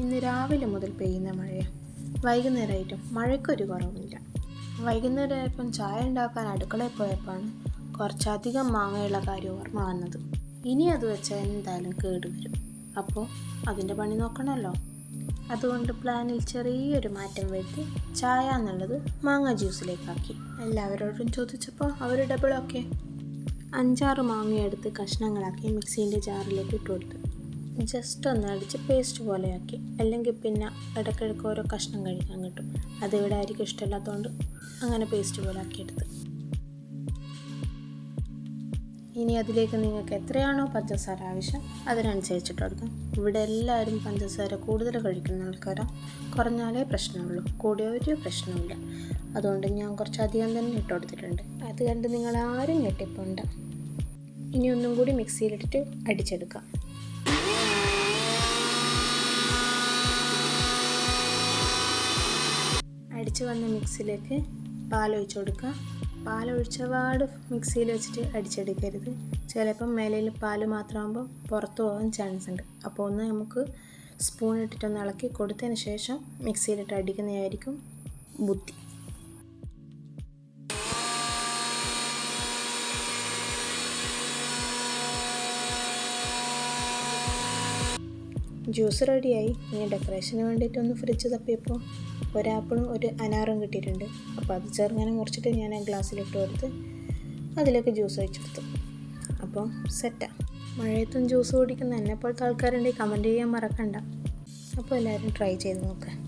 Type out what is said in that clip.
ഇന്ന് രാവിലെ മുതൽ പെയ്യുന്ന മഴയാണ് വൈകുന്നേരമായിട്ടും മഴയ്ക്കൊരു കുറവുമില്ല. വൈകുന്നേരമായപ്പം ചായ ഉണ്ടാക്കാൻ അടുക്കളയിൽ പോയപ്പോഴാണ് കുറച്ചധികം മാങ്ങയുള്ള കാര്യം ഓർമ്മ വന്നത്. ഇനി അത് വെച്ചാൽ എന്തായാലും കേടുവരും അപ്പോൾ അതിന്റെ പണി നോക്കണമല്ലോ അതുകൊണ്ട് പ്ലാനിൽ ചെറിയൊരു മാറ്റം വരുത്തി ചായ എന്നുള്ളത് മാങ്ങ ജ്യൂസിലേക്കാക്കി. എല്ലാവരോടും ചോദിച്ചപ്പോൾ അവർ ഡബിൾ ഓക്കെ അഞ്ചാറ് മാങ്ങയെടുത്ത് കഷ്ണങ്ങളാക്കി മിക്സീന്റെ ജാറിലേക്ക് ഇട്ട് കൊടുത്തു ജസ്റ്റ് ഒന്ന് അടിച്ച് പേസ്റ്റ് പോലെയാക്കി. അല്ലെങ്കിൽ പിന്നെ ഇടയ്ക്കിടയ്ക്ക് ഓരോ കഷ്ണം കഴിക്കാൻ കിട്ടും. അതിവിടെ ആയിരിക്കും ഇഷ്ടമില്ലാത്തതുകൊണ്ട് അങ്ങനെ പേസ്റ്റ് പോലെ ആക്കിയെടുത്ത് ഇനി അതിലേക്ക് നിങ്ങൾക്ക് എത്രയാണോ പഞ്ചസാര ആവശ്യം അതിനനുസരിച്ചിട്ട് കൊടുക്കാം. ഇവിടെ എല്ലാവരും പഞ്ചസാര കൂടുതൽ കഴിക്കുന്ന ആൾക്കാരാണ് കുറഞ്ഞാലേ പ്രശ്നമുള്ളൂ. കൂടിയ ഒരു പ്രശ്നമില്ല അതുകൊണ്ട് ഞാൻ കുറച്ചധികം തന്നെ ഇട്ട് കൊടുത്തിട്ടുണ്ട്. അത് കണ്ട് നിങ്ങൾ ആരും ഞെട്ടിപ്പോണ്ട. ഇനി ഒന്നും കൂടി മിക്സിയിലിട്ടിട്ട് അടിച്ചെടുക്കാം. അടിച്ചു വന്ന മിക്സിയിലേക്ക് പാലൊഴിച്ച് കൊടുക്കുക. പാലൊഴിച്ചപാട് മിക്സിയിൽ വെച്ചിട്ട് അടിച്ചെടുക്കരുത്. ചിലപ്പം മേലയിൽ പാൽ മാത്രമാകുമ്പോൾ പുറത്തു പോകാൻ ചാൻസ് ഉണ്ട്. അപ്പോൾ ഒന്ന് നമുക്ക് സ്പൂൺ ഇട്ടിട്ടൊന്ന് ഇളക്കി കൊടുത്തതിന് ശേഷം മിക്സിയിലിട്ട് അടിക്കുന്നതായിരിക്കും ബുദ്ധി. ജ്യൂസ് റെഡിയായി ഇനി ഡെക്കറേഷന് വേണ്ടിയിട്ടൊന്ന് ഫ്രിഡ്ജ് തപ്പിയപ്പോൾ. ഒരാപ്പിളും ഒരു അനാറും കിട്ടിയിട്ടുണ്ട്. അപ്പോൾ അത് ചെറുങ്ങനെ മുറിച്ചിട്ട് ഞാൻ ആ ഗ്ലാസ്സിലിട്ട് കൊടുത്ത് അതിലേക്ക് ജ്യൂസ് വെച്ചെടുത്തു അപ്പോൾ സെറ്റാണ് മഴയത്തും ജ്യൂസ് കുടിക്കുന്ന എന്നെപ്പോലത്തെ ആൾക്കാരുണ്ടെങ്കിൽ കമന്റ് ചെയ്യാൻ മറക്കണ്ട. അപ്പോൾ എല്ലാവരും ട്രൈ ചെയ്ത് നോക്കാം.